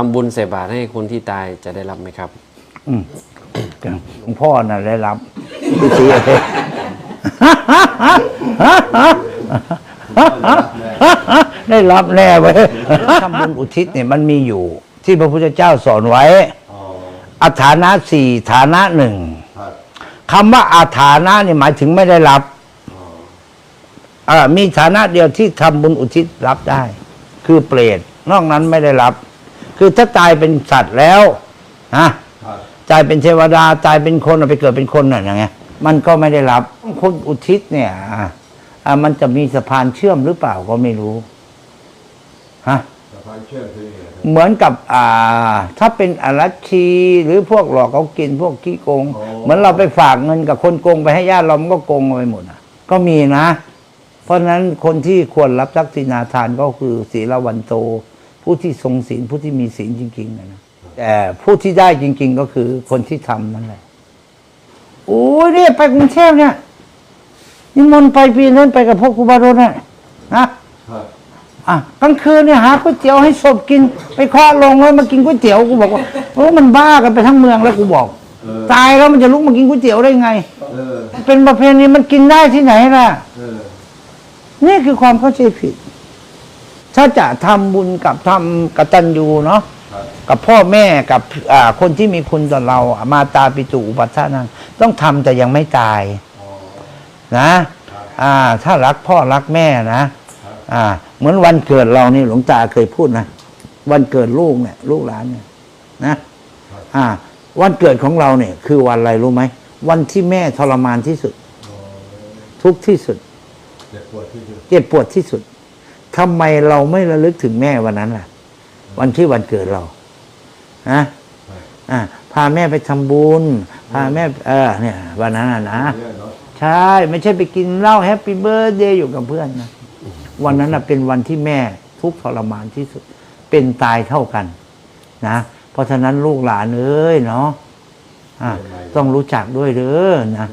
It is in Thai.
ทำบุญใส่บาตรให้คนที่ตายจะได้รับไหมครับ อืมหลวงพ่อน่ะได้รับฤาษีเอกได้รับแน่เว้ยทำบุญอุทิศเนี่ยมันมีอยู่ ที่พระพุทธเจ้าสอนไว้อัฐานะสี่ฐานะหนึ่งคำว่าอาฐานะเนี่ยหมายถึงไม่ได้รับอ่ามีฐานะเดียวที่ทำบุญอุทิศรับได้ คือเปรตนอกนั้นไม่ได้รับ คือถ้าตายเป็นสัตว์แล้วนะตายเป็นเทวดาตายเป็นคนเอาไปเกิดเป็นคนน่ะอย่างเงี้ยมันก็ไม่ได้รับคนอุทิศเนี่ยอะอะมันจะมีสะพานเชื่อมหรือเปล่าก็ไม่รู้ฮะสะพานเชื่อมคือยังไงครับเหมือนกับอ่า ถ้าเป็นอรัชชีหรือพวกหลอกเขากินพวกขี้โกง เหมือนเราไปฝากเงินกับคนโกงไปให้ญาติเรามันก็โกงเอาไปหมดอะ ก็มีนะ เพราะฉะนั้นคนที่ควรรับทักษิณาทานก็คือศีลวันโต ผู้ที่ทรงศีลผู้ที่มีศีลจริงๆนะนะแต่ผู้ที่ได้จริง ๆ ก็คือคนที่ทำนั่นแหละโอ้ยเนี่ยไปกรุงเทพเนี่ยนิมนต์ไปปีนั้นไปกับพวกครูบาโรนน่ะนะครับอะกลางคืนเนี่ยหาก๋วยเตี๋ยวให้ศพกิน ไปเคาะลงแล้วมากินก๋วยเตี๋ยวกูบอกว่าโอ้มันบ้ากันไปทั้งเมืองแล้วกูบอกเออตายแล้วมันจะลุกมากินก๋วยเตี๋ยวได้ไงเออเป็นประเพณีมันกินได้ที่ไหนล่ะเออนี่คือความเข้าใจผิด ถ้าจะทำบุญกับทำกตัญญูเนาะครับกับพ่อแม่กับอ่าคนที่มีคุณต่อเราอะมาตาปิตุอุปัฏฐานังต้องทำแต่ยังไม่ตายอ๋อนะอ่าถ้ารักพ่อรักแม่นะอ่าเหมือนวันเกิดเรานี่หลวงตาเคยพูดนะวันเกิดลูกเนี่ย ลูกหลานเนี่ยนะอ่าวันเกิดของเราเนี่ย คือวันอะไรรู้ไหมวันที่แม่ทรมานที่สุดอ๋อทุกข์ที่สุด เจ็บปวดที่สุดเจ็บปวด ทำไมเราไม่ระลึกถึงแม่วันนั้นล่ะ วันที่วันเกิดเราฮะอ่าพาแม่ไปทำบุญ พาแม่ เออ เนี่ย วันนั้นนะนะ ใช่ ไม่ใช่ไปกินเหล้าแฮปปี้เบิร์ดเดย์อยู่กับเพื่อนนะ วันนั้นนะเป็นวันที่แม่ทุกทรมานที่สุด เป็นตายเท่ากัน นะ เพราะฉะนั้นลูกหลานเอ้ยเนาะอะต้องรู้จักด้วยเด้อนะ